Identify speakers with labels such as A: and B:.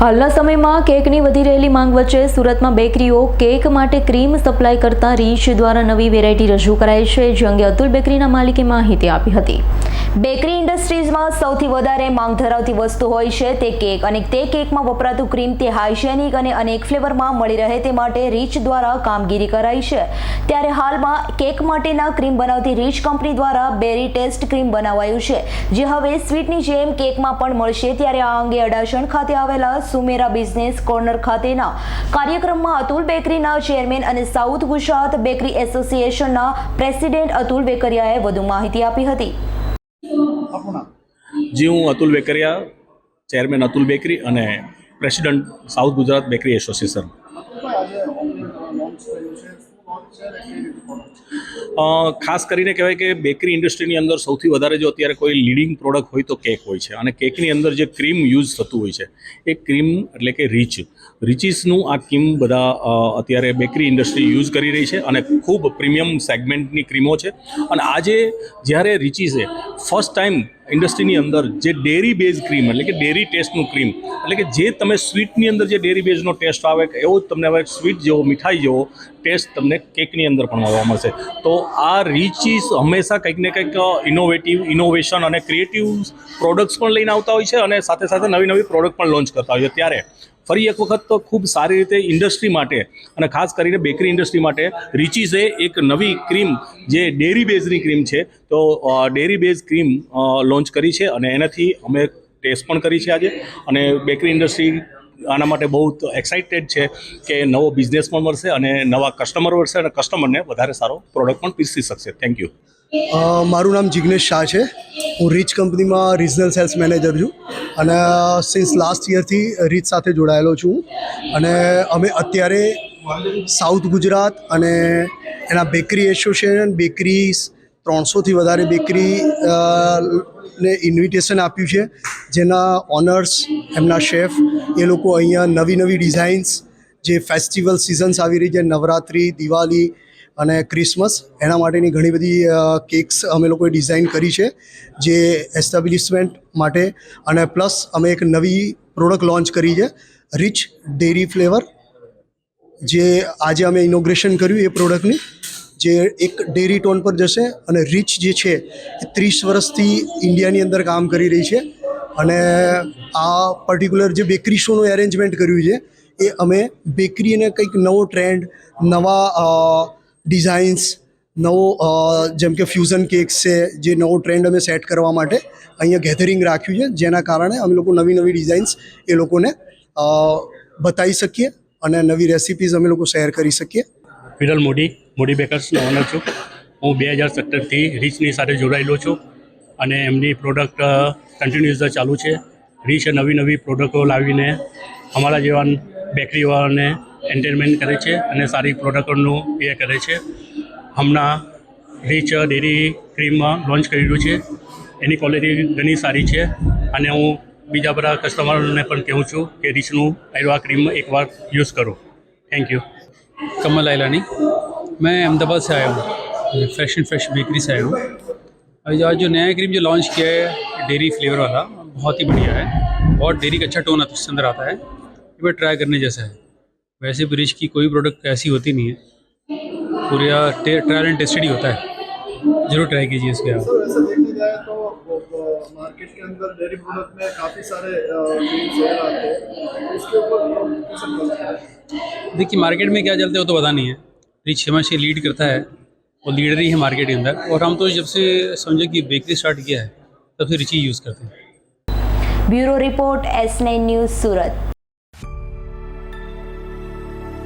A: હાલના સમયમાં કેકની વધી રહેલી માંગ વચ્ચે સુરતમાં બેકરીઓ કેક માટે ક્રીમ સપ્લાય કરતા રીચ દ્વારા નવી વેરાયટી રજૂ કરાઈ છે, જે અંગે અતુલ બેકરીના માલિકે માહિતી આપી હતી. બેકરી ઇન્ડસ્ટ્રીઝમાં સૌથી વધારે માંગ ધરાવતી વસ્તુ હોય છે તે કેક અને તે કેકમાં વપરાતું ક્રીમ તે હાઇજેનિક અને અનેક ફ્લેવરમાં મળી રહે તે માટે રીચ દ્વારા કામગીરી કરાઈ છે. ત્યારે હાલમાં કેક માટેના ક્રીમ બનાવતી રીચ કંપની દ્વારા બેરી ટેસ્ટ ક્રીમ બનાવાયું છે. જે હવે સ્વીટની જેમ કેકમાં પણ મળશે, ત્યારે આ અંગે અડાજણ ખાતે આવેલા સુમેરા બિઝનેસ કોર્નર ખાતેના કાર્યક્રમમાં અતુલ બેકરીના ચેરમેન અને સાઉથ ગુજરાત બેકરી એસોસિએશનના પ્રેસિડેન્ટ અતુલ વેકરિયાએ વધુ માહિતી આપી હતી.
B: જી હું અતુલ બેકરિયા ચેરમેન અતુલ બેકરી અને president south Gujarat bakery association. ખાસ કરીને કહેવાય કે બેકરી ઇન્ડસ્ટ્રીની અંદર સૌથી વધારે જો અત્યારે કોઈ લીડિંગ પ્રોડક્ટ હોય તો કેક હોય છે. અને કેકની અંદર જે ક્રીમ યુઝ થતું હોય છે, એ ક્રીમ એટલે કે રીચ રીચીસનું આ ક્રીમ બધા અત્યારે બેકરી ઇન્ડસ્ટ્રી યુઝ કરી રહી છે અને ખૂબ પ્રીમિયમ સેગમેન્ટની ક્રીમો છે. અને આજે જ્યારે રીચીસે ફર્સ્ટ ટાઈમ ઇન્ડસ્ટ્રીની અંદર જે ડેરી બેઝ ક્રીમ, એટલે કે ડેરી ટેસ્ટનું ક્રીમ, એટલે કે જે તમે સ્વીટની અંદર જે ડેરી બેઝનો ટેસ્ટ આવે એવો જ તમને હવે સ્વીટ જેવો, મીઠાઈ જેવો, ટેસ્ટ તમને કેકની અંદર પણ મળવા મળશે. તો આ રીચીસ હંમેશા કંઈક ને કંઈક ઇનોવેટિવ ઇનોવેશન અને ક્રિએટિવ પ્રોડક્ટ્સ પણ લઈને આવતા હોય છે અને સાથે સાથે નવી નવી પ્રોડક્ટ પણ લોન્ચ કરતા હોય છે. ત્યારે ફરી એક વખત તો ખૂબ સારી રીતે ઇન્ડસ્ટ્રી માટે અને ખાસ કરીને બેકરી ઇન્ડસ્ટ્રી માટે રિચીઝે એક નવી ક્રીમ જે ડેરી બેઝની ક્રીમ છે. તો ડેરી બેઝ ક્રીમ લોન્ચ કરી છે અને એનાથી અમે ટેસ્ટ પણ કરી છે આજે અને બેકરી ઇન્ડસ્ટ્રી આના માટે બહુ એક્સાઇટેડ છે કે નવો બિઝનેસ પણ મળશે અને નવા કસ્ટમર મળશે અને કસ્ટમરને વધારે સારો પ્રોડક્ટ પણ પીરસી શકશે. થેન્ક યુ
C: મારું નામ જિગ્નેશ શાહ છે. હું રીચ કંપનીમાં રિજનલ સેલ્સ મેનેજર છું અને સિન્સ લાસ્ટ યરથી રીચ સાથે જોડાયેલો છું. અને અમે અત્યારે સાઉથ ગુજરાત અને એના બેકરી એસોસિએશન બેકરીઝ ત્રણસોથી વધારે બેકરી ને ઇન્વિટેશન આપ્યું છે. જેના ઓનર્સ એમના શેફ એ લોકો અહીંયા નવી નવી ડિઝાઇન્સ જે ફેસ્ટિવલ સિઝન્સ આવી રહી છે, નવરાત્રિ, દિવાળી અને ક્રિસમસ, એના માટેની ઘણી બધી કેક્સ અમે લોકોએ ડિઝાઇન કરી છે, જે એસ્ટાબ્લિશમેન્ટ માટે. અને પ્લસ અમે એક નવી પ્રોડક્ટ લોન્ચ કરી છે, રિચ ડેરી ફ્લેવર, જે આજે અમે ઇનોગ્રેશન કર્યું એ પ્રોડક્ટની, જે એક ડેરી ટોન પર જશે અને રિચ જે છે, એ ત્રીસ વર્ષથી ઇન્ડિયાની અંદર કામ કરી રહી છે. અને આ પર્ટિક્યુલર જે બેકરી શોનું એરેન્જમેન્ટ કર્યું છે, એ અમે બેકરી અને કંઈક નવો ટ્રેન્ડ, નવા ડિઝાઇન્સ નવો જેમ કે ફ્યુઝન કેક્સ છે, જે નવો ટ્રેન્ડ અમે સેટ કરવા માટે અહીંયા ગેધરિંગ રાખ્યું છે, જેના કારણે અમે લોકો નવી નવી ડિઝાઇન્સ એ લોકોને બતાવી શકીએ અને નવી રેસિપીઝ અમે લોકો શેર કરી શકીએ.
D: વિરલ મોડી મોડી બેકર્સનો ઓનર છું. હું બે હજાર સત્તરથી રીચની સાથે જોડાયેલો છું અને એમની પ્રોડક્ટ કન્ટિન્યુઅસ ચાલુ છે. રીચ નવી નવી પ્રોડક્ટો લાવીને અમારા જેવા બેકરીવાળાને એન્ટરટેનમેન્ટ કરે છે અને સારી પ્રોડક્ટોનું એ કરે છે હમણાં રીચ ડેરી ક્રીમમાં લોન્ચ કર્યું છે એની ક્વોલિટી ઘણી સારી છે અને હું બીજા બધા કસ્ટમરને પણ કહું છું કે રીચનું આ ક્રીમ એકવાર યુઝ કરો થેન્ક યુ
E: कमल लाइलानी मैं अहमदाबाद से आया हूँ फ्रेश एंड फ्रेश बेकरी से आया हूँ अभी जो आज जो नया क्रीम जो लॉन्च किया है डेयरी फ्लेवर वाला बहुत ही बढ़िया है बहुत डेयरी का अच्छा टोन आता उसके अंदर आता है ये ट्राई करने जैसा है। वैसे ब्रिज की कोई प्रोडक्ट ऐसी होती नहीं है। पूरा ट्रायल एंड टेस्टेड ही होता है। ज़रूर ट्राई कीजिए इसके आप।
F: अंदर
E: देखिए मार्केट में क्या चलते हो तो पता नहीं है। रिच हमेशा लीड करता है। और लीडर ही है मार्केट के अंदर। और हम तो जब से समझे कि बेकरी स्टार्ट किया है तब से रिची यूज़ करते हैं।
A: Bureau report S news Surat.